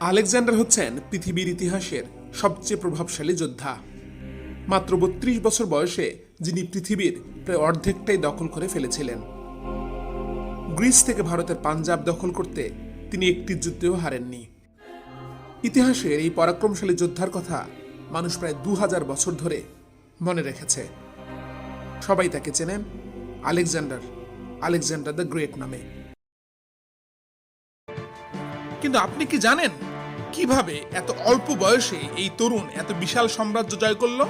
Alexander হচ্ছেন পৃথিবীর ইতিহাসের সবচেয়ে প্রভাবশালী যোদ্ধা। মাত্র বত্রিশ বছর বয়সে যিনি পৃথিবীর প্রায় অর্ধেকটাই দখল করে ফেলেছিলেন। গ্রিস থেকে ভারতের পাঞ্জাব দখল করতে তিনি একটি যুদ্ধেও হারেননি। ইতিহাসের এই পরাক্রমশালী যোদ্ধার কথা মানুষ প্রায় দু হাজার বছর ধরে মনে রেখেছে। সবাই তাকে চেনেন আলেকজান্ডার আলেকজান্ডার দ্য গ্রেট নামে। কিন্তু আপনি কি জানেন কীভাবে এত অল্প বয়সে এই তরুণ এত বিশাল সাম্রাজ্য জয় করল?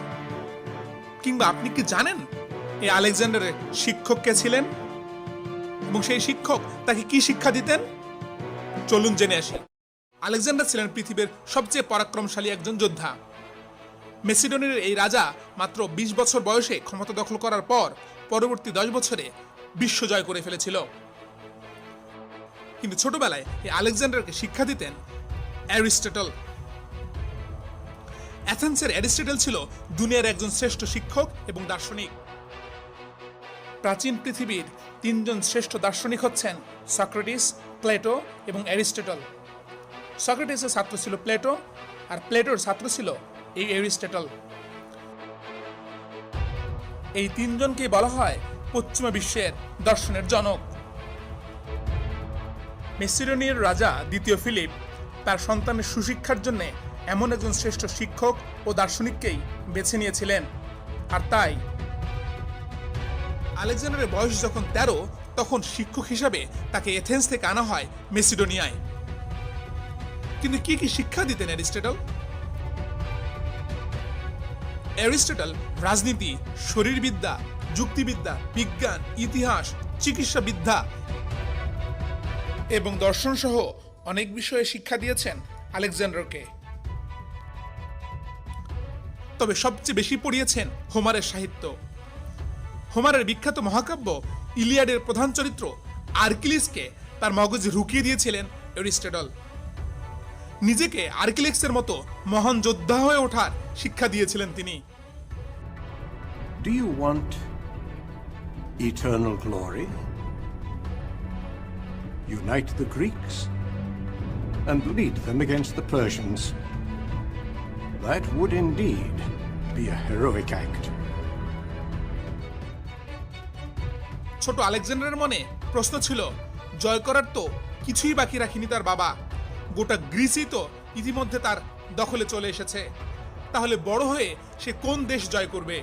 কিংবা আপনি কি জানেন এই আলেকজান্ডারের শিক্ষক কে ছিলেন? এবং সেই শিক্ষক তাকে কি শিক্ষা দিতেন? চলুন জেনে আসি। আলেকজান্ডার ছিলেন পৃথিবীর সবচেয়ে পরাক্রমশালী একজন যোদ্ধা। মেসিডোনিয়ার এই রাজা মাত্র ২০ বছর বয়সে ক্ষমতা দখল করার পর পরবর্তী দশ বছরে বিশ্ব জয় করে ফেলেছিল। কিন্তু ছোটবেলায় এই আলেকজান্ডারকে শিক্ষা দিতেন অ্যারিস্টটল। অ্যাথেন্সের অ্যারিস্টটল ছিল দুনিয়ার একজন শ্রেষ্ঠ শিক্ষক এবং দার্শনিক। প্রাচীন পৃথিবীর তিনজন শ্রেষ্ঠ দার্শনিক হচ্ছেন সক্রেটিস, প্লেটো এবং অ্যারিস্টটল। সক্রেটিসের ছাত্র ছিল প্লেটো আর প্লেটোর ছাত্র ছিল এই অ্যারিস্টটল। এই তিনজনকে বলা হয় পশ্চিমা বিশ্বের দর্শনের জনক। মেসিডোনিয়ার রাজা দ্বিতীয় ফিলিপ তার সন্তানের সুশিক্ষার জন্য এমন একজন শ্রেষ্ঠ শিক্ষক ও দার্শনিককেই বেছে নিয়েছিলেন। আর তাই আলেকজান্ডারের বয়স যখন তেরো, তখন শিক্ষক হিসাবে তাকে এথেন্স থেকে আনা হয় মেসিডোনিয়ায়। কিন্তু কি কি শিক্ষা দিতেন অ্যারিস্টটল? অ্যারিস্টটল রাজনীতি, শরীরবিদ্যা, যুক্তিবিদ্যা, বিজ্ঞান, ইতিহাস, চিকিৎসাবিদ্যা এবং দর্শন সহ অনেক বিষয়ে শিক্ষা দিয়েছেন আলেকজান্ডারকে। তবে সবচেয়ে বেশি পড়িয়েছেন হোমারের সাহিত্য। হোমারের বিখ্যাত মহাকাব্য ইলিয়াডের প্রধান চরিত্র আর্কিলিসকে তার মগজে রুকিয়ে দিয়েছিলেন অ্যারিস্টটল নিজেকে আর্কিলেক্সের মতো মহান যোদ্ধা হয়ে ওঠার শিক্ষা দিয়েছিলেন তিনি। Do you want eternal glory? Unite the Greeks and lead them against the Persians. That would indeed be a heroic act. ছোট আলেকজান্ডারের মনে প্রশ্ন ছিল, জয় করার তো কিছুই বাকি রাখিনি তার বাবা গোটা গ্রিসই তো ইতিমধ্যে তার দখলে চলে এসেছে তাহলে বড় হয়ে সে কোন দেশ জয় করবে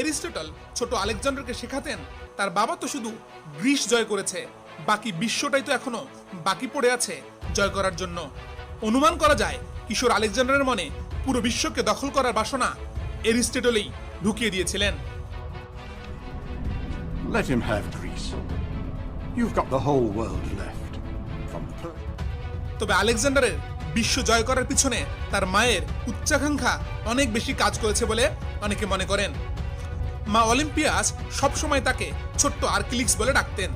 এরিস্টটল ছোট আলেকজান্ডারকে শেখাতেন, তার বাবা তো শুধু গ্রিস জয় করেছে বাকি বিশ্বটাই তো এখনও বাকি পড়ে আছে জয় করার জন্য অনুমান করা যায় কিশোর আলেকজান্ডারের মনে পুরো বিশ্বকে দখল করার বাসনা এরিস্টেটলেই ঢুকিয়ে দিয়েছিলেন Let him have Greece. You've got the whole world left. From তবে আলেকজান্ডারের বিশ্ব জয় করার পিছনে তার মায়ের উচ্চাকাঙ্ক্ষা অনেক বেশি কাজ করেছে বলে অনেকে মনে করেন মা অলিম্পিয়াস সবসময় তাকে ছোট্ট আর্কিলিক্স বলে ডাকতেন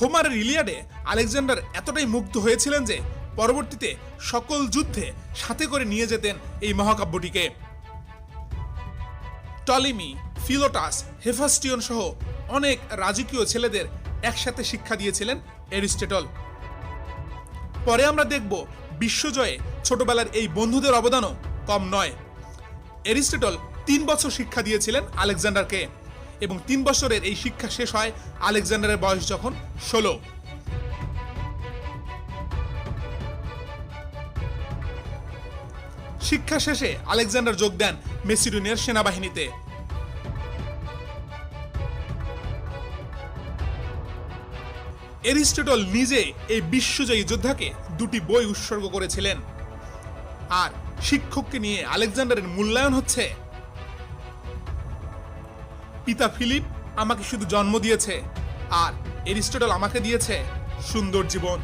হোমারের ইলিয়াডে আলেকজান্ডার এতটাই মুগ্ধ হয়েছিলেন যে পরবর্তীতে সকল যুদ্ধে সাথে করে নিয়ে যেতেন এই মহাকাব্যটিকে। টলিমি, ফিলোটাস, হেফাস্টিয়ন সহ অনেক রাজকীয় ছেলেদের একসাথে শিক্ষা দিয়েছিলেন এরিস্টটল পরে আমরা দেখব বিশ্বজয়ে ছোটবেলার এই বন্ধুদের অবদানও কম নয়। এরিস্টটল তিন বছর শিক্ষা দিয়েছিলেন আলেকজান্ডারকে। এবং তিন বছরের এই শিক্ষা শেষ হয় আলেকজান্ডারের বয়স যখন ষোলো। শিক্ষা শেষে আলেকজান্ডার যোগ দেন মেসিডোনিয়ার সেনাবাহিনীতে। এরিস্টটল নিজে এই বিশ্বজয়ী যোদ্ধাকে দুটি বই উৎসর্গ করেছিলেন। আর শিক্ষককে নিয়ে আলেকজান্ডারের মূল্যায়ন হচ্ছে পিতা ফিলিপ আমাকে শুধু জন্ম দিয়েছে আর এরিস্টটল আমাকে দিয়েছে সুন্দর জীবন।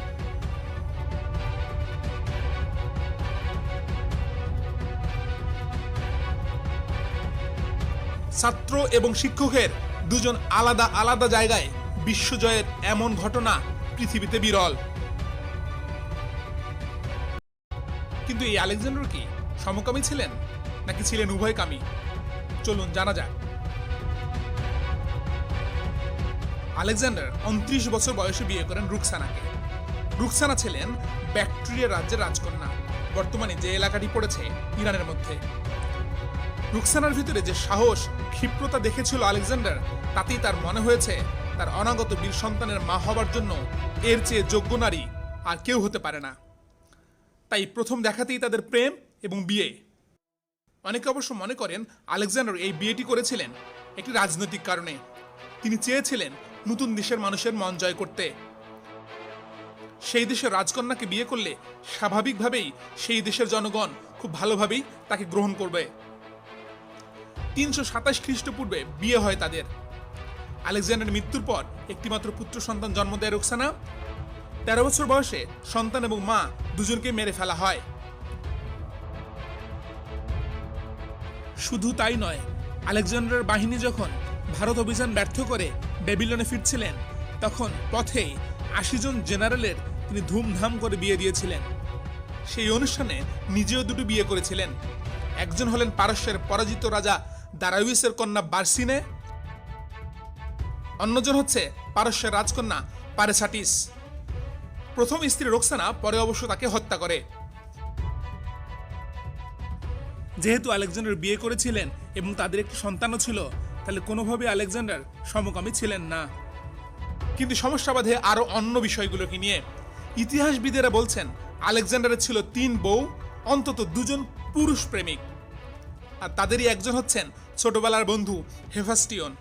ছাত্র এবং শিক্ষকের দুজন আলাদা আলাদা জায়গায় বিশ্বজয়ের এমন ঘটনা পৃথিবীতে বিরল। কিন্তু এই আলেকজান্ডার কি সমকামী ছিলেন নাকি ছিলেন উভয়কামী? চলুন জানা যাক। আলেকজান্ডার উনত্রিশ বছর বয়সে বিয়ে করেন রুকসানাকে। রুকসানা ছিলেন ব্যাকটেরিয়া রাজ্যের রাজকন্যা। বর্তমানে যে এলাকাটি পড়েছে ইরানের মধ্যে। রুকসানার ভিতরে যে সাহস, ক্ষিপ্রতা দেখেছিল আলেকজান্ডার, তাতেই তার মনে হয়েছে তার অনাগত বীর সন্তানের মা হবার জন্য এর চেয়ে যোগ্য নারী আর কেউ হতে পারে না। তাই প্রথম দেখাতেই তাদের প্রেম এবং বিয়ে। অনেকে অবশ্য মনে করেন আলেকজান্ডার এই বিয়েটি করেছিলেন একটি রাজনৈতিক কারণে। তিনি চেয়েছিলেন নতুন দেশের মানুষের মন জয় করতে। সেই দেশের রাজকন্যাকে বিয়ে করলে স্বাভাবিকভাবেই সেই দেশের জনগণ খুব ভালোভাবেই তাকে গ্রহণ করবে। তিনশো সাতাশ খ্রিস্টপূর্বে বিয়ে হয় তাদের। আলেকজান্ডার মৃত্যুর পর একটিমাত্র পুত্র সন্তান জন্ম দেয় রোকসানা। তেরো বছর বয়সে সন্তান এবং মা দুজনকে মেরে ফেলা হয়। শুধু তাই নয়, আলেকজান্ডারের বাহিনী যখন ভারত অভিযান ব্যর্থ করে বেবিলনে ফিরছিলেন। তখন পথে আশি জন জেনারেলের তিনি ধুমধাম করে বিয়ে দিয়েছিলেন। সেই অনুষ্ঠানে নিজেও দুটো বিয়ে করেছিলেন। একজন হলেন পারস্যের পরাজিত রাজা দারাউইসের কন্যা বার্সিনে, অন্যজন হচ্ছে পারস্যের রাজকন্যা পারেসাটিস। প্রথম স্ত্রী রোকসানা পরে অবশ্য তাকে হত্যা করে। যেহেতু আলেকজান্ডার বিয়ে করেছিলেন এবং তাদের একটি সন্তানও ছিল তাহলে কোনোভাবে আলেকজান্ডার সমকামী ছিলেন না। কিন্তু সমস্যা বাধে আরও অন্য বিষয়গুলোকে নিয়ে। ইতিহাসবিদেরা বলছেন, আলেকজান্ডারের ছিল তিন বউ, অন্তত দুজন পুরুষ প্রেমিক। আর তাদেরই একজন হচ্ছেন ছোটবেলার বন্ধু হেফাস্টিয়ন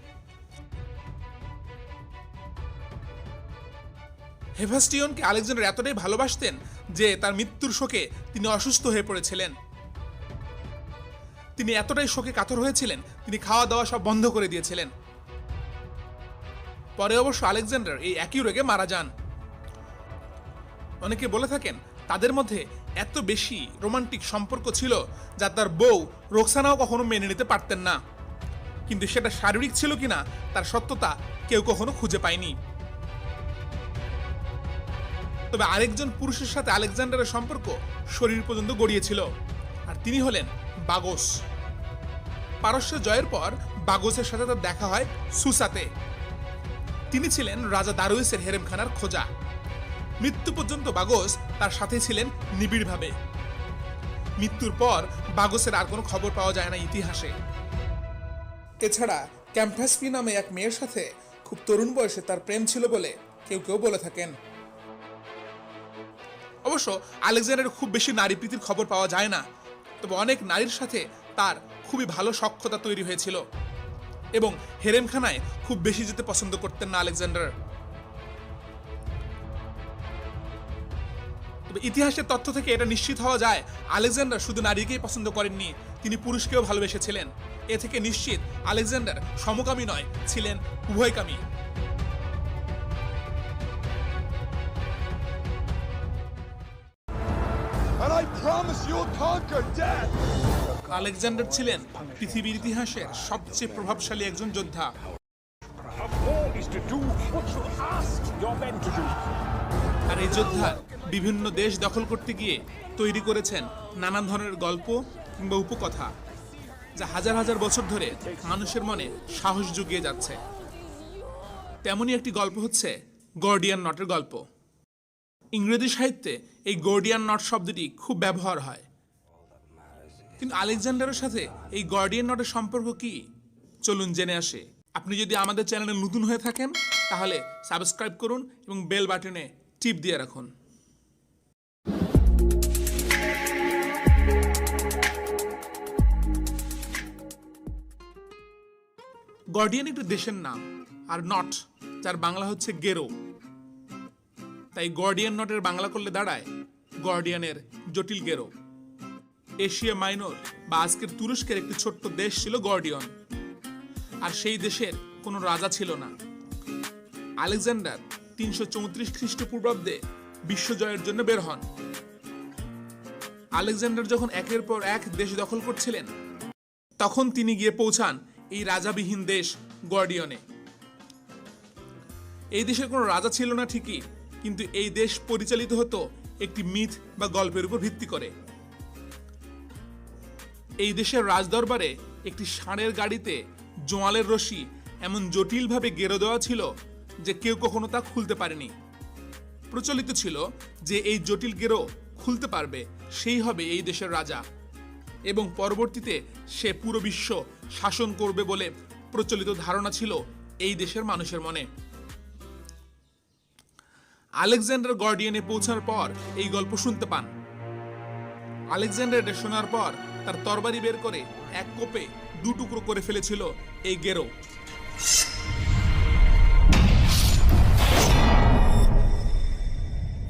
হেফাস্টিয়নকে আলেকজান্ডার এতটাই ভালোবাসতেন যে তার মৃত্যুর শোকে তিনি অসুস্থ হয়ে পড়েছিলেন। তিনি এতটাই শোকে কাতর হয়েছিলেন, তিনি খাওয়া দাওয়া সব বন্ধ করে দিয়েছিলেন। পরে অবশ্য আলেকজান্ডার এই একই রোগে মারা যান। অনেকে বলে থাকেন, তাদের মধ্যে এত বেশি রোমান্টিক সম্পর্ক ছিল যা তার বউ রোকসানাও কখনো মেনে নিতে পারতেন না। কিন্তু সেটা শারীরিক ছিল কিনা, তার সত্যতা কেউ কখনো খুঁজে পায়নি। তবে আরেকজন পুরুষের সাথে আলেকজান্ডারের সম্পর্ক শরীর পর্যন্ত গড়িয়েছিল। আর তিনি হলেন বাগোস। পারস্য জয়ের পর বাগোসের সাথে তার দেখা হয় সুসাতে। তিনি ছিলেন রাজা দারুইসের হেরেমখানার খোঁজা। মৃত্যু পর্যন্ত বাগোস তার সাথে ছিলেন নিবিড়ভাবে। মৃত্যুর পর বাগোসের আর কোনো খবর পাওয়া যায় না ইতিহাসে। এছাড়া ক্যাম্পাসপি নামে এক মেয়ের সাথে খুব তরুণ বয়সে তার প্রেম ছিল বলে কেউ কেউ বলে থাকেন। অবশ্য আলেকজান্ডারের খুব বেশি নারী প্রীতির খবর পাওয়া যায় না। তবে অনেক নারীর সাথে তার খুবই ভালো সক্ষতা তৈরি হয়েছিল। এবং হেরেমখানায় খুব বেশি যেতে পছন্দ করতেন না আলেকজান্ডার। তবে ইতিহাসের তথ্য থেকে এটা নিশ্চিত হওয়া যায়, আলেকজান্ডার শুধু নারীকেই পছন্দ করেননি, তিনি পুরুষকেও ভালোবেসেছিলেন। এ থেকে নিশ্চিত আলেকজান্ডার সমকামী নয়, ছিলেন উভয়কামী। আলেকজান্ডার ছিলেন পৃথিবীর ইতিহাসের সবচেয়ে প্রভাবশালী একজন যোদ্ধা. আর এই যোদ্ধা বিভিন্ন দেশ দখল করতে গিয়ে তৈরি করেছেন নানান ধরনের গল্প কিংবা উপকথা যা হাজার হাজার বছর ধরে মানুষের মনে সাহস জুগিয়ে যাচ্ছে। তেমনই একটি গল্প হচ্ছে গর্ডিয়ান নটের গল্প। ইংরেজি সাহিত্যে এই গর্ডিয়ান নট শব্দটি খুব ব্যবহার হয়। কিন্তু আলেকজান্ডারের সাথে এই গর্ডিয়ান নটের সম্পর্ক কি? চলুন জেনে আসে। আপনি যদি আমাদের চ্যানেলে নতুন হয়ে থাকেন, তাহলে সাবস্ক্রাইব করুন এবং বেল বাটনে টিপ দিয়ে রাখুন। গর্ডিয়ান একটি দেশের নাম, আর নট, যার বাংলা হচ্ছে গেরো। তাই গর্ডিয়ান নটের বাংলা করলে দাঁড়ায়। গর্ডিয়ানের জটিল গেরো। এশিয়া মাইনর বা আজকের তুরস্কের একটি ছোট্ট দেশ ছিল গর্ডিয়ন। আর সেই দেশের কোনো রাজা ছিল না। আলেকজান্ডার তিনশো চৌত্রিশ খ্রিস্টপূর্বাব্দে বিশ্বজয়ের জন্য বের হন। আলেকজান্ডার যখন একের পর এক দেশ দখল করছিলেন, তখন তিনি গিয়ে পৌঁছান এই রাজাবিহীন দেশ গর্ডিয়নে। এই দেশের কোনো রাজা ছিল না ঠিকই কিন্তু এই দেশ পরিচালিত হতো একটি মিথ বা গল্পের উপর ভিত্তি করে। এই দেশের রাজদরবারে একটি ষাঁড়ের গাড়িতে জোয়ালের রশি এমন জটিলভাবে গেরো দেওয়া ছিল যে কেউ কখনো তা খুলতে পারেনি। প্রচলিত ছিল যে এই জটিল গেরো খুলতে পারবে সেই হবে এই দেশের রাজা এবং পরবর্তীতে সে পুরো বিশ্ব শাসন করবে বলে প্রচলিত ধারণা ছিল এই দেশের মানুষের মনে। আলেকজান্ডার গর্ডিয়ানে পৌঁছার পর এই গল্প শুনতে পান আলেকজান্ডার এটা শোনার পর তার তরবারি বের করে এক কোপে দু টুকরো করে ফেলেছিল এই গেরো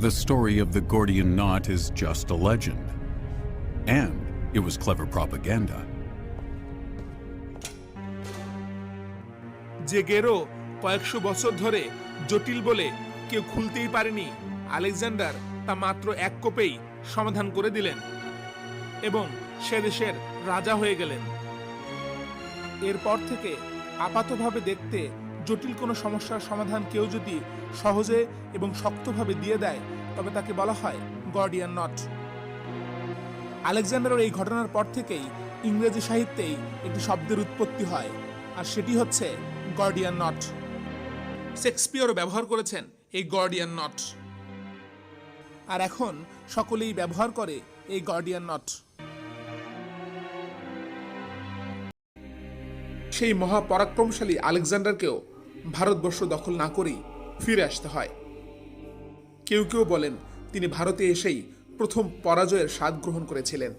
The story of the Gordian knot is just a legend. And it was clever propaganda. যে গেরো কয়েকশো বছর ধরে জটিল বলে কেউ খুলতেই পারেনি। আলেকজান্ডার তা মাত্র এক কোপেই সমাধান করে দিলেন এবং সে দেশের রাজা হয়ে গেলেন। এরপর থেকে আপাতভাবে দেখতে জটিল কোনো সমস্যার সমাধান কেউ যদি সহজে এবং শক্তভাবে দিয়ে দেয়, তবে তাকে বলা হয় গর্ডিয়ান নট। আলেকজান্ডারের এই ঘটনার পর থেকেই ইংরেজি সাহিত্যেই একটি শব্দের উৎপত্তি হয়, আর সেটি হচ্ছে গর্ডিয়ান নট। শেক্সপিয়ারও ব্যবহার করেছেন। এই গর্ডিয়ান নট আর এখন সকলেই ব্যবহার করে এই গর্ডিয়ান নট সেই মহাপরাক্রমশালী আলেকজান্ডারকেও ভারতবর্ষ দখল না করেই ফিরে আসতে হয়। কেউ কেউ বলেন তিনি ভারতে এসেই প্রথম পরাজয়ের স্বাদ গ্রহণ করেছিলেন।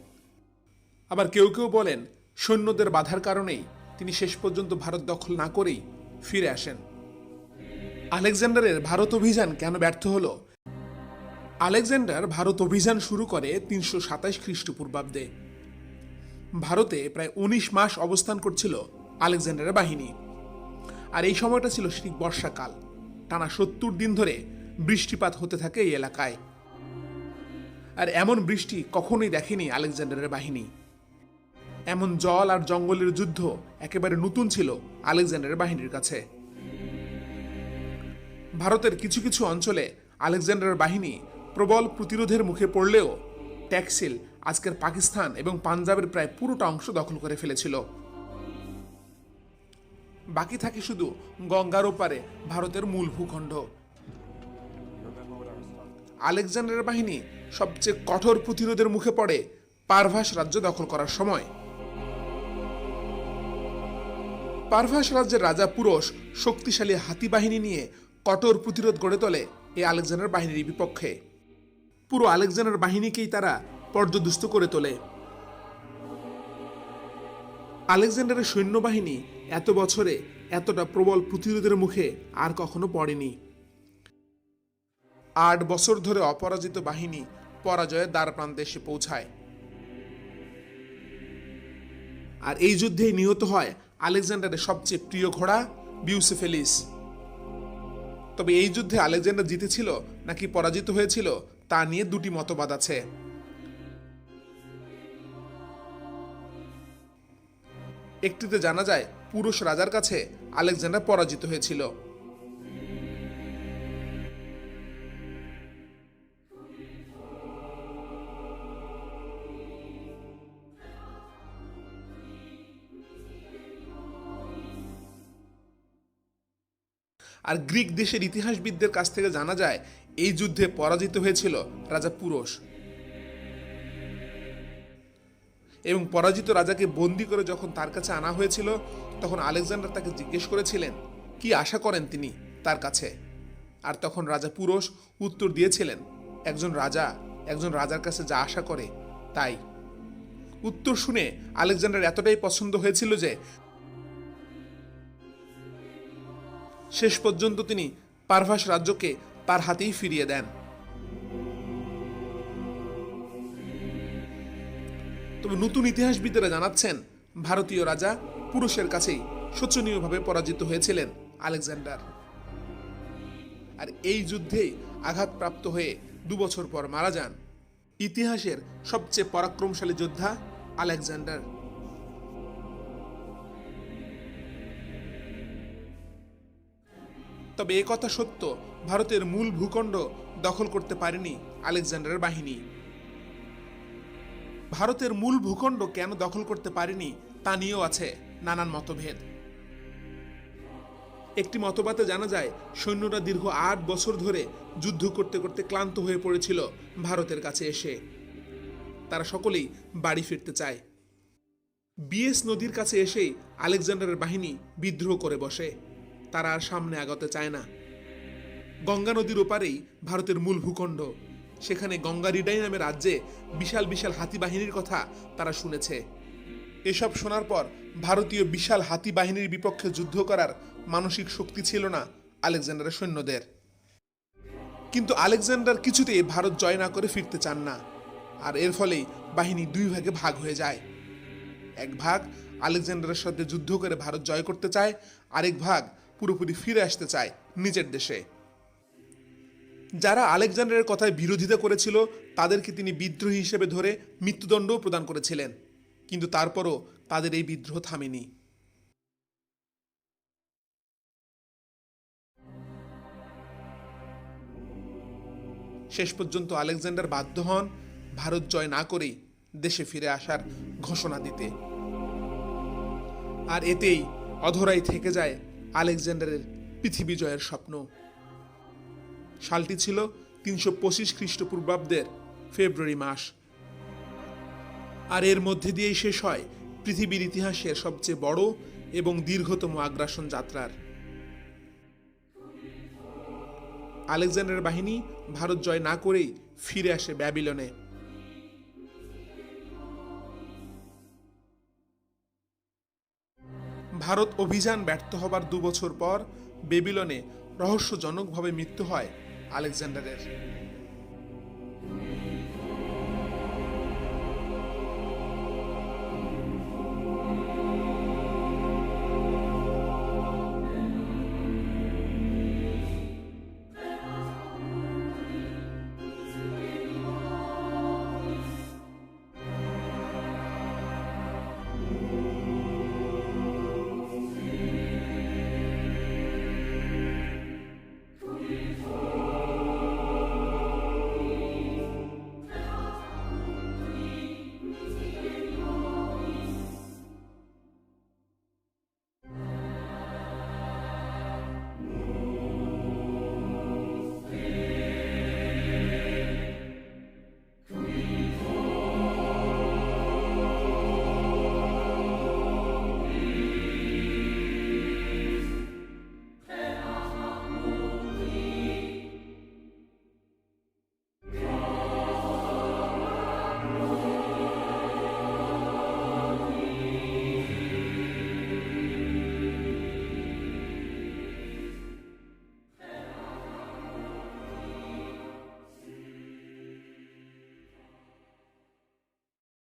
আবার কেউ কেউ বলেন সৈন্যদের বাধার কারণেই তিনি শেষ পর্যন্ত ভারত দখল না করেই ফিরে আসেন। আলেকজান্ডারের ভারত অভিযান কেন ব্যর্থ হলো? আলেকজান্ডার ভারত অভিযান শুরু করে তিনশো সাতাশ খ্রিস্টপূর্বাব্দে। ভারতে প্রায় উনিশ মাস অবস্থান করছিল আলেকজান্ডারের বাহিনী। আর এই সময়টা ছিল ঠিক বর্ষাকাল, টানা সত্তর দিন ধরে বৃষ্টিপাত হতে থাকে এই এলাকায়। আর এমন বৃষ্টি কখনোই দেখেনি আলেকজান্ডারের বাহিনী। এমন জল আর জঙ্গলের যুদ্ধ একেবারে নতুন ছিল আলেকজান্ডারের বাহিনীর কাছে। ভারতের কিছু কিছু অঞ্চলে আলেকজান্ডারের বাহিনী প্রবল প্রতিরোধের মুখে পড়লেও ট্যাক্সিল আজকের পাকিস্তান এবং পাঞ্জাবের প্রায় পুরোটা অংশ দখল করে ফেলেছিল। বাকি থাকে শুধু গঙ্গার ওপারে ভারতের মূল ভূখণ্ড। আলেকজান্ডারের বাহিনী সবচেয়ে কঠোর প্রতিরোধের মুখে পড়ে পারভাস রাজ্য দখল করার সময়। পারভাস রাজ্যের রাজা পুরুষ শক্তিশালী হাতি বাহিনী নিয়ে কঠোর প্রতিরোধ গড়ে তোলে এই আলেকজান্ডার বাহিনীর বিপক্ষে। পুরো আলেকজান্ডার বাহিনীকেই তারা পর্যদুস্ত করে তোলে। আলেকজান্ডারের সৈন্যবাহিনী এত বছরে এতটা প্রবল প্রতিরোধের মুখে আর কখনো পড়েনি। আট বছর ধরে অপরাজিত বাহিনী পরাজয়ের দ্বার প্রান্তে এসে পৌঁছায়। আর এই যুদ্ধেই নিহত হয় আলেকজান্ডারের সবচেয়ে প্রিয় ঘোড়া বিউসেফেলিস। তবে এই যুদ্ধে আলেকজান্ডার জিতেছিল নাকি পরাজিত হয়েছিল তা নিয়ে দুটি মতবাদ আছে। একটিতে জানা যায়, পুরুষ রাজার কাছে আলেকজান্ডার পরাজিত হয়েছিল। আর গ্রিক দেশের ইতিহাসবিদদের কাছ থেকে জানা যায়, এই যুদ্ধে পরাজিত হয়েছিল রাজা পুরুষ। এবং পরাজিত রাজাকে বন্দি করে যখন তার কাছে আনা হয়েছিল, তখন আলেকজান্ডার তাকে জিজ্ঞেস করেছিলেন, কি আশা করেন তিনি তার কাছে? আর তখন রাজা পুরুষ উত্তর দিয়েছিলেন, একজন রাজা, একজন রাজার কাছে যা আশা করে, তাই। উত্তর শুনে আলেকজান্ডার এতটাই পছন্দ হয়েছিল যে শেষ পর্যন্ত তিনি পারভাস রাজ্যকে তার হাতেই ফিরিয়ে দেন। তবে নতুন ইতিহাসবিদেরা জানাচ্ছেন, ভারতীয় রাজা পুরুষের কাছেই শোচনীয়ভাবে পরাজিত হয়েছিলেন আলেকজান্ডার। আর এই যুদ্ধেই আঘাতপ্রাপ্ত হয়ে দু বছর পর মারা যান ইতিহাসের সবচেয়ে পরাক্রমশালী যোদ্ধা আলেকজান্ডার। তবে কথা সত্য, ভারতের মূল ভূখণ্ড দখল করতে পারেনি আলেকজান্ডারের বাহিনী। ভারতের মূল ভূখণ্ড কেন দখল করতে পারেনি তা নিয়েও আছে নানান মতভেদ। একটি মতবাদে জানা যায়, সৈন্যরা দীর্ঘ আট বছর ধরে যুদ্ধ করতে করতে ক্লান্ত হয়ে পড়েছিল ভারতের কাছে এসে। তারা সকলেই বাড়ি ফিরতে চায়। বিএস নদীর কাছে এসেই আলেকজান্ডারের বাহিনী বিদ্রোহ করে বসে। তারা আর সামনে আগাতে চায় না। গঙ্গা নদীর ওপারেই ভারতের মূল ভূখণ্ড। সেখানে গঙ্গা রিডাই নামে রাজ্যে বিশাল বিশাল হাতি বাহিনীর কথা তারা শুনেছে। এসব শোনার পর ভারতীয় বিশাল হাতি বাহিনীর বিপক্ষে যুদ্ধ করার মানসিক শক্তি ছিল না আলেকজান্ডারের সৈন্যদের। কিন্তু আলেকজান্ডার কিছুতেই ভারত জয় না করে ফিরতে চান না। আর এর ফলেই বাহিনী দুই ভাগে ভাগ হয়ে যায়। এক ভাগ আলেকজান্ডারের সাথে যুদ্ধ করে ভারত জয় করতে চায়, আরেক ভাগ পুরোপুরি ফিরে আসতে চায় নিজের দেশে। যারা আলেকজান্ডারের কথায় বিরোধিতা করেছিল, তাদেরকে তিনি বিদ্রোহী হিসেবে ধরে মৃত্যুদণ্ডও প্রদান করেছিলেন। কিন্তু তারপরও তাদের এই বিদ্রোহ থামেনি। শেষ পর্যন্ত আলেকজান্ডার বাধ্য হন ভারত জয় না করেই দেশে ফিরে আসার ঘোষণা দিতে। আর এতেই অধরাই থেকে যায় আলেকজান্ডারের পৃথিবী জয়ের স্বপ্ন। সালটি ছিল তিনশো পঁচিশ খ্রিস্টপূর্বাব্দের ফেব্রুয়ারি মাস। আর এর মধ্যে দিয়েই শেষ হয় পৃথিবীর ইতিহাসের সবচেয়ে বড় এবং দীর্ঘতম আগ্রাসন যাত্রার। আলেকজান্ডারের বাহিনী ভারত জয় না করেই ফিরে আসে ব্যাবিলনে। ভারত অভিযান ব্যর্থ হবার দু বছর পর বেবিলনে রহস্যজনকভাবে মৃত্যু হয় আলেকজান্ডারের।